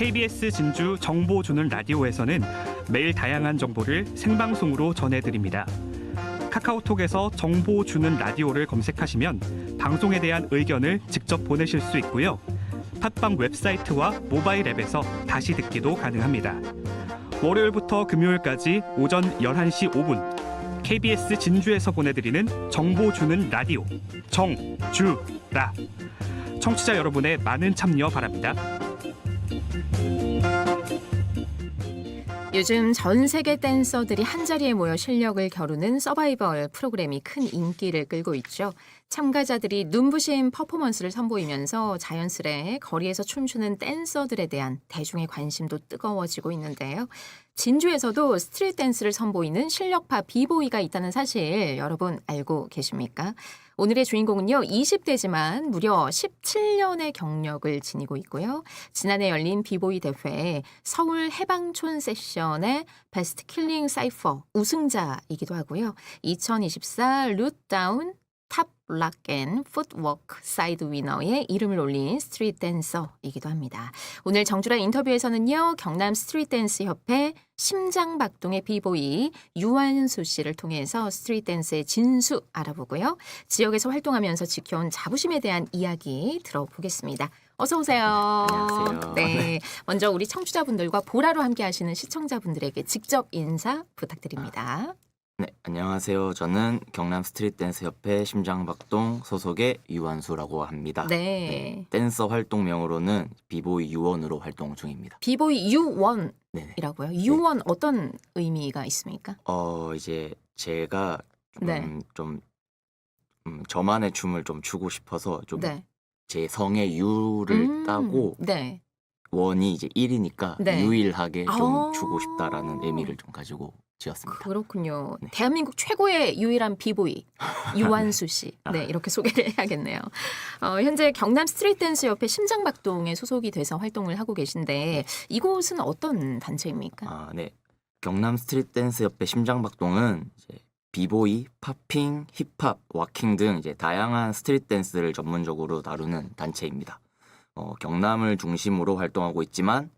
KBS 진주 정보 주는 라디오에서는 매일 다양한 정보를 생방송으로 전해드립니다. 카카오톡에서 정보 주는 라디오를 검색하시면 방송에 대한 의견을 직접 보내실 수 있고요. 팟빵 웹사이트와 모바일 앱에서 다시 듣기도 가능합니다. 월요일부터 금요일까지 오전 11시 5분 KBS 진주에서 보내드리는 정보 주는 라디오 정주라 청취자 여러분의 많은 참여 바랍니다. 요즘 전 세계 댄서들이 한자리에 모여 실력을 겨루는 서바이벌 프로그램이 큰 인기를 끌고 있죠. 참가자들이 눈부신 퍼포먼스를 선보이면서 자연스레 거리에서 춤추는 댄서들에 대한 대중의 관심도 뜨거워지고 있는데요. 진주에서도 스트릿 댄스를 선보이는 실력파 비보이가 있다는 사실 여러분 알고 계십니까? 오늘의 주인공은요, 20대지만 무려 17년의 경력을 지니고 있고요. 지난해 열린 비보이 대회 서울 해방촌 세션의 베스트 킬링 사이퍼 우승자이기도 하고요. 2024 룻다운 탑 락앤 풋워크 사이드 위너의 이름을 올린 스트릿 댄서이기도 합니다. 오늘 정주라 인터뷰에서는요. 경남 스트릿 댄스 협회 심장박동의 비보이 유한수 씨를 통해서 스트릿 댄스의 진수 알아보고요. 지역에서 활동하면서 지켜온 자부심에 대한 이야기 들어보겠습니다. 어서 오세요. 안녕하세요. 네. 먼저 우리 청취자분들과 보라로 함께 하시는 시청자분들에게 직접 인사 부탁드립니다. 네, 안녕하세요. 저는 경남 스트릿 댄스 협회 심장박동 소속의 유한수라고 합니다. 네. 댄서 활동명으로는 비보이 유원으로 활동 중입니다. 비보이 유원이라고요. 네. 유원 어떤 의미가 있습니까? 어, 이제 제가 좀, 네. 좀 음, 저만의 춤을 좀 추고 싶어서 좀 제 네. 성의 유를 음, 따고 네. 원이 이제 1이니까 네. 유일하게 좀 아. 주고 싶다라는 의미를 좀 가지고 지었습니다. 그렇군요. 네. 대한민국 최고의 유일한 비보이 유한수 씨. 아. 네, 이렇게 소개를 해야겠네요. 어, 현재 경남 스트릿 댄스 협회 심장박동에 소속이 돼서 활동을 하고 계신데 이곳은 어떤 단체입니까? 아, 네. 경남 스트릿 댄스 협회 심장박동은 이제 비보이, 팝핑, 힙합, 와킹 등 이제 다양한 스트릿 댄스를 전문적으로 다루는 단체입니다. 어, 경남을 중심으로 활동하고 있지만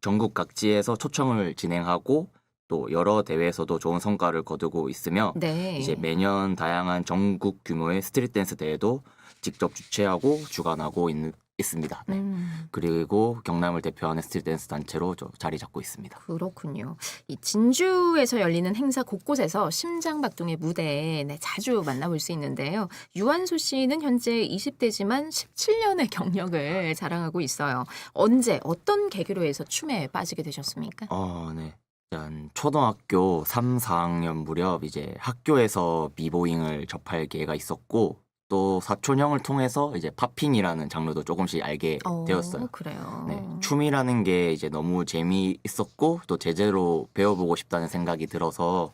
전국 각지에서 초청을 진행하고 또 여러 대회에서도 좋은 성과를 거두고 있으며 네. 이제 매년 다양한 전국 규모의 스트릿 댄스 대회도 직접 주최하고 주관하고 있는, 있습니다. 네. 음, 그리고 경남을 대표하는 스트릿 댄스 단체로 저 자리 잡고 있습니다. 그렇군요. 이 진주에서 열리는 행사 곳곳에서 심장박동의 무대에 네, 자주 만나볼 수 있는데요. 유한수 씨는 현재 20대지만 17년의 경력을 자랑하고 있어요. 언제 어떤 계기로 해서 춤에 빠지게 되셨습니까? 어, 네. 일단 초등학교 3, 4학년 무렵 이제 학교에서 비보잉을 접할 기회가 있었고 또 사촌 형을 통해서 이제 팝핑이라는 장르도 조금씩 알게 어, 되었어요. 그래요. 네, 춤이라는 게 이제 너무 재미있었고 또 제대로 배워보고 싶다는 생각이 들어서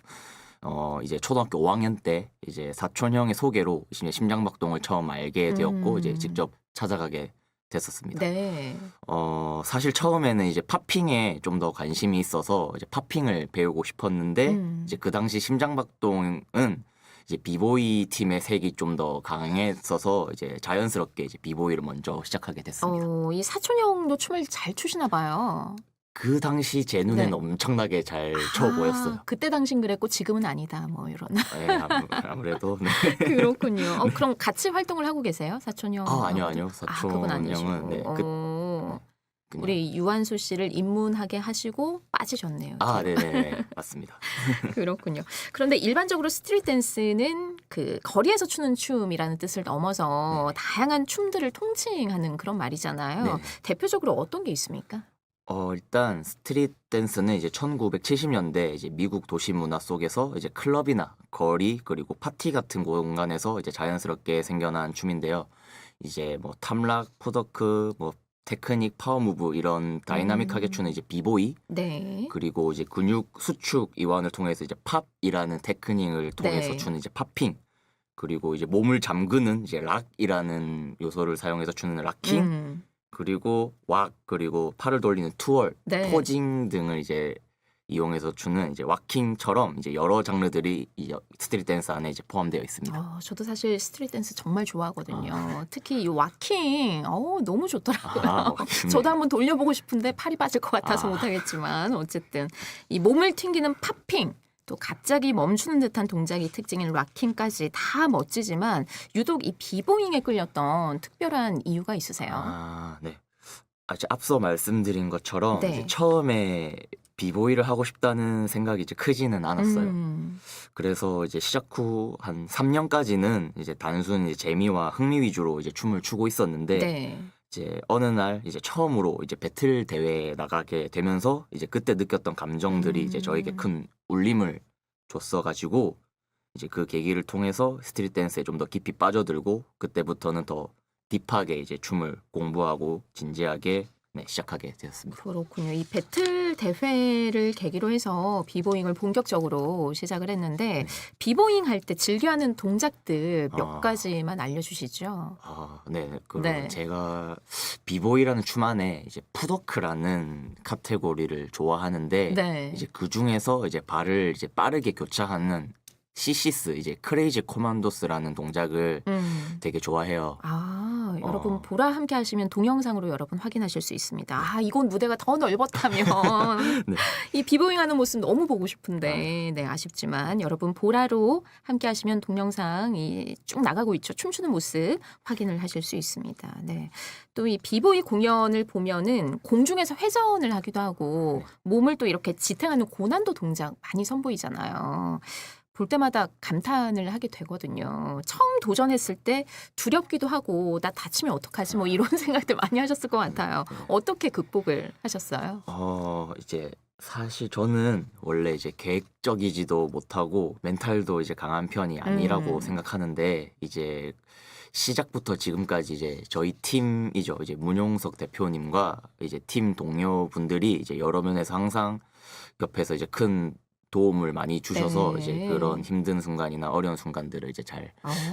어 이제 초등학교 5학년 때 이제 사촌 형의 소개로 이제 심장박동을 처음 알게 되었고 음. 이제 직접 찾아가게 됐었습니다. 네. 어, 사실 처음에는 이제 팝핑에 좀 더 관심이 있어서 이제 팝핑을 배우고 싶었는데 음. 이제 그 당시 심장박동은 이제 비보이 팀의 색이 좀 더 강했어서 이제 자연스럽게 이제 비보이를 먼저 시작하게 됐습니다. 어, 이 사촌 형도 춤을 잘 추시나 봐요. 그 당시 제 눈에는 네. 엄청나게 잘춰 아, 보였어요. 그때 당신 그랬고 지금은 아니다. 뭐 이런. 네, 아무, 아무래도 네. 그렇군요. 어, 그럼 같이 활동을 하고 계세요, 사촌 형? 아 아니요 아니요 아, 사촌 그건 아니시고. 형은 네, 그, 어, 그냥- 우리 유한수 씨를 입문하게 하시고 빠지셨네요. 아 뒤로. 네네 맞습니다. 그렇군요. 그런데 일반적으로 스트릿 댄스는 그 거리에서 추는 춤이라는 뜻을 넘어서 네. 다양한 춤들을 통칭하는 그런 말이잖아요. 네. 대표적으로 어떤 게 있습니까? 어, 일단 스트릿 댄스는 이제 1970년대 이제 미국 도시 문화 속에서 이제 클럽이나 거리 그리고 파티 같은 공간에서 이제 자연스럽게 생겨난 춤인데요. 이제 뭐 탐락, 푸더크, 뭐 테크닉, 파워 무브 이런 다이나믹하게 음. 추는 이제 비보이 네. 그리고 이제 근육 수축 이완을 통해서 이제 팝이라는 테크닉을 통해서 네. 추는 이제 팝핑 그리고 이제 몸을 잠그는 이제 락이라는 요소를 사용해서 추는 락킹 음, 그리고 왁 그리고 팔을 돌리는 투월 네. 포징 등을 이제 이용해서 추는 이제 왁킹처럼 이제 여러 장르들이 이 스트릿 댄스 안에 이제 포함되어 있습니다. 어, 저도 사실 스트릿 댄스 정말 좋아하거든요. 아. 특히 이 와킹, 어, 너무 좋더라고요. 아, 왁킹. 저도 한번 돌려보고 싶은데 팔이 빠질 것 같아서 아. 못하겠지만 어쨌든 이 몸을 튕기는 팝핑 또 갑자기 멈추는 듯한 동작이 특징인 락킹까지 다 멋지지만 유독 이 비보잉에 끌렸던 특별한 이유가 있으세요? 아, 네. 아, 이제 앞서 말씀드린 것처럼 네. 이제 처음에 비보이를 하고 싶다는 생각이 이제 크지는 않았어요. 음, 그래서 이제 시작 후 한 3년까지는 이제 단순 이제 재미와 흥미 위주로 이제 춤을 추고 있었는데 네. 이제 어느 날 이제 처음으로 이제 배틀 대회에 나가게 되면서 이제 그때 느꼈던 감정들이 이제 저에게 음. 큰 울림을 줬어 가지고 이제 그 계기를 통해서 스트릿 댄스에 좀 더 깊이 빠져들고 그때부터는 더 딥하게 이제 춤을 공부하고 진지하게 네, 시작하게 되었습니다. 그렇군요. 이 배틀 대회를 계기로 해서 비보잉을 본격적으로 시작을 했는데 비보잉 할 때 즐겨하는 동작들 몇 아. 가지만 알려주시죠. 아, 네. 그럼 네. 제가 비보이라는 춤 안에 이제 푸더크라는 카테고리를 좋아하는데 네. 이제 그 중에서 이제 발을 이제 빠르게 교차하는 시시스 이제 크레이지 코만도스라는 동작을 음. 되게 좋아해요. 아, 여러분 어. 보라 함께 하시면 동영상으로 여러분 확인하실 수 있습니다. 아, 이곳 무대가 더 넓었다면 네. 이 비보잉 하는 모습 너무 보고 싶은데 네, 아쉽지만 여러분 보라로 함께 하시면 동영상이 쭉 나가고 있죠. 춤추는 모습 확인을 하실 수 있습니다. 네. 또 이 비보이 공연을 보면은 공중에서 회전을 하기도 하고 몸을 또 이렇게 지탱하는 고난도 동작 많이 선보이잖아요. 볼 때마다 감탄을 하게 되거든요. 처음 도전했을 때 두렵기도 하고 나 다치면 어떡하지 뭐 이런 생각들 많이 하셨을 것 같아요. 어떻게 극복을 하셨어요? 어, 이제 사실 저는 원래 이제 계획적이지도 못하고 멘탈도 이제 강한 편이 아니라고 음. 생각하는데 이제 시작부터 지금까지 이제 저희 팀이죠. 이제 문용석 대표님과 이제 팀 동료분들이 이제 여러 면에서 항상 옆에서 이제 큰 도움을 많이 주셔서 네. 이제 그런 힘든 순간이나 어려운 순간들을 이제 잘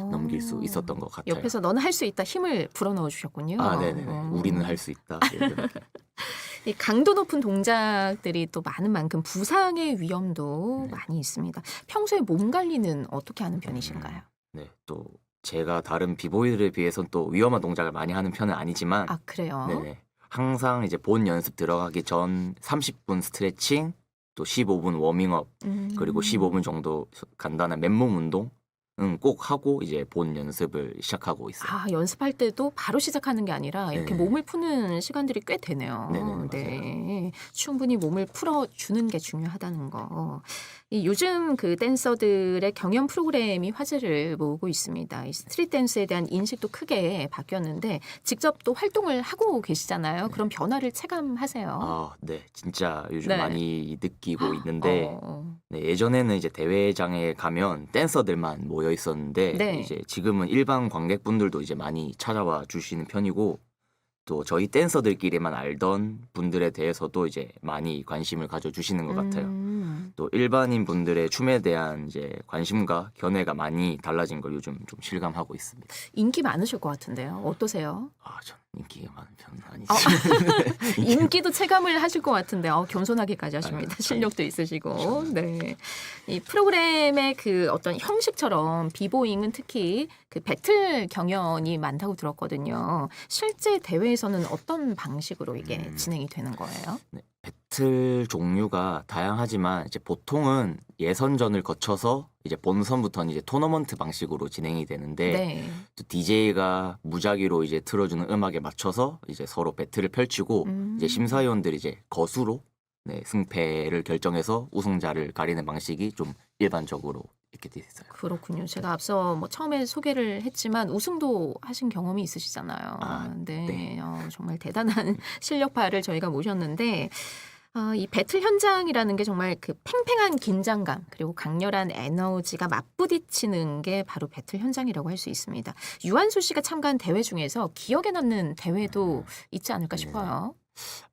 넘길 수 있었던 것 같아요. 어. 옆에서 너는 할 수 있다 힘을 불어넣어 주셨군요. 아, 네네. 어. 우리는 할 수 있다. 이 강도 높은 동작들이 또 많은 만큼 부상의 위험도 네. 많이 있습니다. 평소에 몸 관리는 어떻게 하는 편이신가요? 네, 또 제가 다른 비보이들에 비해서는 또 위험한 동작을 많이 하는 편은 아니지만 아 그래요? 네네. 항상 이제 본 연습 들어가기 전 30분 스트레칭, 또 15분 워밍업, 음. 그리고 15분 정도 간단한 맨몸 운동 은꼭 하고 이제 본 연습을 시작하고 있어요. 아 연습할 때도 바로 시작하는 게 아니라 이렇게 네네. 몸을 푸는 시간들이 꽤 되네요. 네네. 네, 충분히 몸을 풀어 주는 게 중요하다는 거. 이 요즘 그 댄서들의 경연 프로그램이 화제를 모으고 있습니다. 이 스트릿 댄스에 대한 인식도 크게 바뀌었는데 직접 또 활동을 하고 계시잖아요. 그런 변화를 체감하세요. 아, 네, 진짜 요즘 네. 많이 느끼고 있는데 어, 네, 예전에는 이제 대회장에 가면 댄서들만 모여 있었는데 네. 이제 지금은 일반 관객분들도 이제 많이 찾아와 주시는 편이고 또 저희 댄서들끼리만 알던 분들에 대해서도 이제 많이 관심을 가져 주시는 것 같아요. 음. 또 일반인 분들의 춤에 대한 이제 관심과 견해가 많이 달라진 걸 요즘 좀 실감하고 있습니다. 인기 많으실 것 같은데요. 어떠세요? 아, 전 인기가 많은 편은 어, 아니지. 인기도 체감을 하실 것 같은데 어, 겸손하기까지 하십니다. 아유, 실력도 있으시고. 네. 이 프로그램의 그 어떤 형식처럼 비보잉은 특히 그 배틀 경연이 많다고 들었거든요. 실제 대회에서는 어떤 방식으로 이게 음. 진행이 되는 거예요? 네, 배틀 종류가 다양하지만 이제 보통은 예선전을 거쳐서 이제 본선부터는 이제 토너먼트 방식으로 진행이 되는데 네. 또 DJ가 무작위로 이제 틀어주는 음악에 맞춰서 이제 서로 배틀을 펼치고 음. 이제 심사위원들이 이제 거수로 네, 승패를 결정해서 우승자를 가리는 방식이 좀 일반적으로 이렇게 돼 있어요. 그렇군요. 제가 앞서 뭐 처음에 소개를 했지만 우승도 하신 경험이 있으시잖아요. 아, 네, 네. 어, 정말 대단한 실력파를 저희가 모셨는데 어, 이 배틀 현장이라는 게 정말 그 팽팽한 긴장감 그리고 강렬한 에너지가 맞부딪히는 게 바로 배틀 현장이라고 할 수 있습니다. 유한수 씨가 참가한 대회 중에서 기억에 남는 대회도 있지 않을까 네. 싶어요.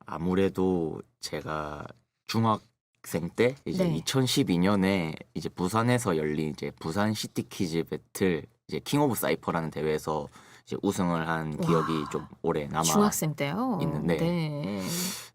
아무래도 제가 중학 생 때 이제 네. 2012년에 이제 부산에서 열린 이제 부산 시티 퀴즈 배틀 이제 킹 오브 사이퍼라는 대회에서 이제 우승을 한 기억이 와. 좀 오래 남아 중학생 때요. 있는데. 네.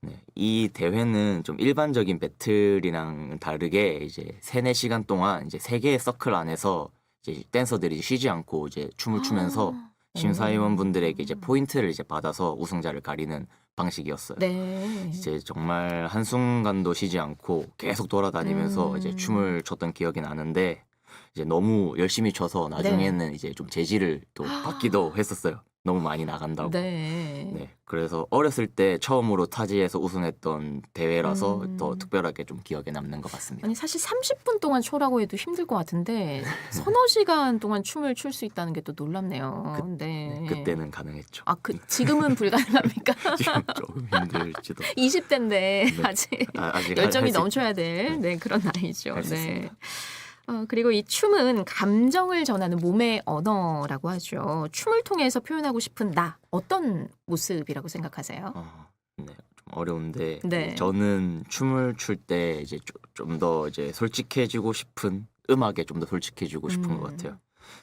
네, 이 대회는 좀 일반적인 배틀이랑 다르게 이제 세네 시간 동안 이제 세 개의 서클 안에서 이제 댄서들이 쉬지 않고 이제 춤을 추면서 아. 심사위원분들에게 이제 음. 포인트를 이제 받아서 우승자를 가리는 방식이었어요. 네. 이제 정말 한순간도 쉬지 않고 계속 돌아다니면서 음. 이제 춤을 췄던 기억이 나는데 이제 너무 열심히 춰서 나중에는 이제 좀 제지를 또 받기도 했었어요. 너무 많이 나간다고. 네. 네, 그래서 어렸을 때 처음으로 타지에서 우승했던 대회라서 음. 더 특별하게 좀 기억에 남는 것 같습니다. 아니 사실 30분 동안 초라고 해도 힘들 것 같은데 서너 시간 동안 춤을 출 수 있다는 게 또 놀랍네요. 네. 네, 그때는 가능했죠. 아, 그 지금은 불가능합니까? 지금 조금 힘들지도. 20대인데 네. 아직 아, 아직 열정이 넘쳐야 될 네, 그런 나이죠. 네. 어, 그리고 이 춤은 감정을 전하는 몸의 언어라고 하죠. 춤을 통해서 표현하고 싶은 나 어떤 모습이라고 생각하세요? 어, 네, 좀 어려운데 네. 저는 춤을 출 때 이제 좀 더 이제 솔직해지고 싶은 음악에 좀 더 솔직해지고 싶은 음. 것 같아요.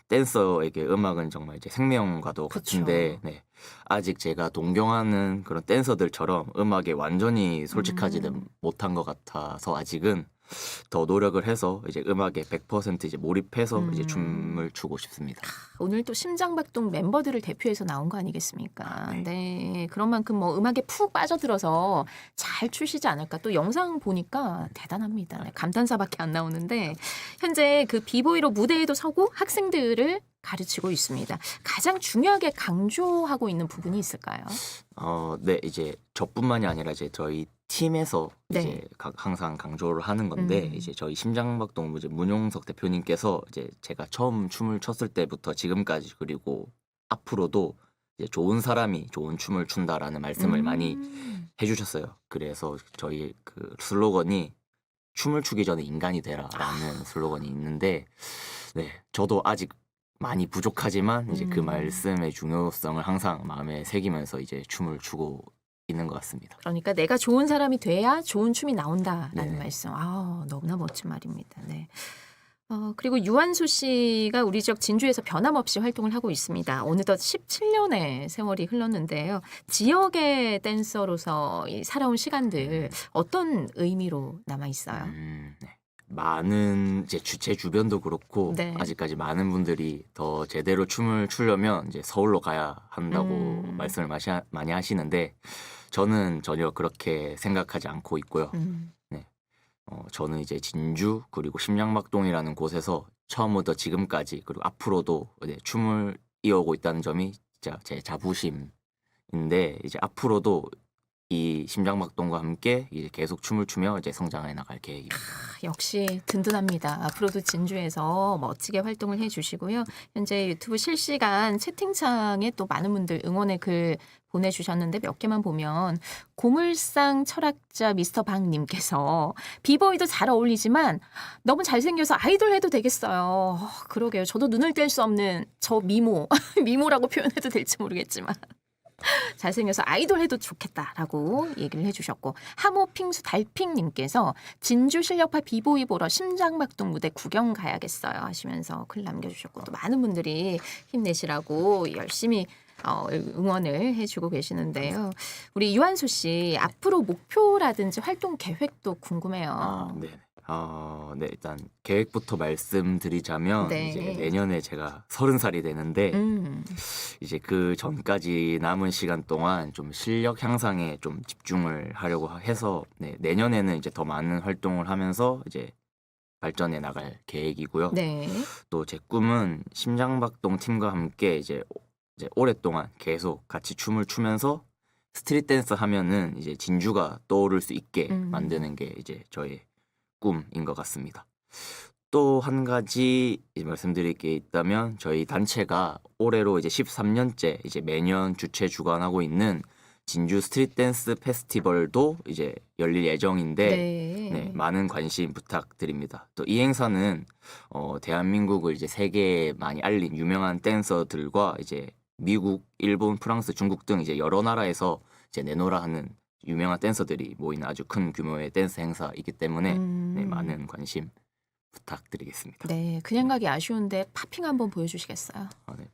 댄서에게 음악은 정말 이제 생명과도 그쵸. 같은데 네. 아직 제가 동경하는 그런 댄서들처럼 음악에 완전히 솔직하지는 음. 못한 것 같아서 아직은 더 노력을 해서 이제 음악에 100% 이제 몰입해서 이제 음. 춤을 추고 싶습니다. 오늘 또 심장박동 멤버들을 대표해서 나온 거 아니겠습니까? 아, 네. 네. 그런 만큼 뭐 음악에 푹 빠져들어서 잘 추시지 않을까. 또 영상 보니까 대단합니다. 네, 감탄사밖에 안 나오는데 현재 그 비보이로 무대에도 서고 학생들을 가르치고 있습니다. 가장 중요하게 강조하고 있는 부분이 있을까요? 어, 네, 이제 저뿐만이 아니라 이제 저희 팀에서 네. 이제 각- 항상 강조를 하는 건데 음. 이제 저희 심장박동 이제 문용석 대표님께서 이제 제가 처음 춤을 췄을 때부터 지금까지 그리고 앞으로도 이제 좋은 사람이 좋은 춤을 춘다라는 말씀을 많이 음. 해주셨어요. 그래서 저희 그 슬로건이 춤을 추기 전에 인간이 아. 되라라는 슬로건이 있는데, 네, 저도 아직 많이 부족하지만 이제 그 음. 말씀의 중요성을 항상 마음에 새기면서 이제 춤을 추고 있는 것 같습니다. 그러니까 내가 좋은 사람이 돼야 좋은 춤이 나온다라는 네. 말씀. 아, 너무나 멋진 말입니다. 네. 어, 그리고 유한수 씨가 우리 지역 진주에서 변함없이 활동을 하고 있습니다. 어느덧 17년의 세월이 흘렀는데요. 지역의 댄서로서 이 살아온 시간들 어떤 의미로 남아 있어요? 음, 네. 많은 이제 주, 제 주변도 그렇고 네. 아직까지 많은 분들이 더 제대로 춤을 추려면 이제 서울로 가야 한다고 음. 말씀을 마시, 많이 하시는데 저는 전혀 그렇게 생각하지 않고 있고요. 음. 어, 저는 이제 진주 그리고 심양막동이라는 곳에서 처음부터 지금까지 그리고 앞으로도 이제 춤을 이어오고 있다는 점이 진짜 제 자부심인데 이제 앞으로도 이 심장박동과 함께 이제 계속 춤을 추며 이제 성장해 나갈 계획입니다. 역시 든든합니다. 앞으로도 진주에서 멋지게 활동을 해주시고요. 현재 유튜브 실시간 채팅창에 또 많은 분들 응원의 글 보내주셨는데 몇 개만 보면 고물상 철학자 미스터 박님께서 비보이도 잘 어울리지만 너무 잘생겨서 아이돌 해도 되겠어요. 어, 그러게요. 저도 눈을 뗄 수 없는 저 미모 미모라고 표현해도 될지 모르겠지만 잘생겨서 아이돌 해도 좋겠다라고 얘기를 해주셨고 하모핑수 달핑님께서 진주 실력파 비보이 보러 심장박동 무대 구경 가야겠어요 하시면서 글 남겨주셨고 또 많은 분들이 힘내시라고 열심히 어, 응원을 해주고 계시는데요. 우리 유한수 씨 앞으로 목표라든지 활동 계획도 궁금해요. 아, 네. 어, 네, 일단 계획부터 말씀드리자면 네. 이제 내년에 제가 서른 살이 되는데 음, 이제 그 전까지 남은 시간 동안 좀 실력 향상에 좀 집중을 하려고 해서 네, 내년에는 이제 더 많은 활동을 하면서 이제 발전해 나갈 계획이고요. 네. 또 제 꿈은 심장박동 팀과 함께 이제, 오- 이제 오랫동안 계속 같이 춤을 추면서 스트릿 댄스 하면은 이제 진주가 떠오를 수 있게 음. 만드는 게 이제 저의 꿈인 것 같습니다. 또 한 가지 말씀드릴 게 있다면 저희 단체가 올해로 이제 13년째 이제 매년 주최 주관하고 있는 진주 스트릿 댄스 페스티벌도 이제 열릴 예정인데 네. 네, 많은 관심 부탁드립니다. 또 이 행사는 어, 대한민국을 이제 세계에 많이 알린 유명한 댄서들과 이제 미국, 일본, 프랑스, 중국 등 이제 여러 나라에서 이제 내노라 하는 유명한 댄서들이 모이는 아주 큰 규모의 댄스 행사이기 때문에 음. 네, 많은 관심 부탁드리겠습니다. 네, 그냥 가기 아쉬운데 팝핑 한번 보여주시겠어요? 아, 네.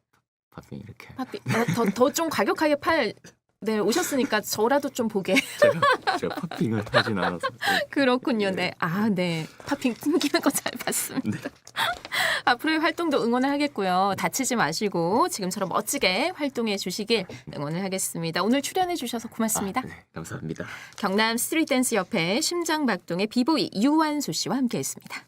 팝핑 이렇게 팝핑 어, 더더 좀 과격하게 팔 네, 오셨으니까 저라도 좀 보게. 제가 제가 팝핑을 하진 않아서 그렇군요. 네. 아, 네. 팝핑 끊기는 거 잘 봤습니다. 앞으로의 활동도 응원을 하겠고요. 다치지 마시고 지금처럼 멋지게 활동해 주시길 응원을 하겠습니다. 오늘 출연해 주셔서 고맙습니다. 아, 네, 감사합니다. 경남 스트릿 댄스 협회 심장박동의 비보이 유완수 씨와 함께했습니다.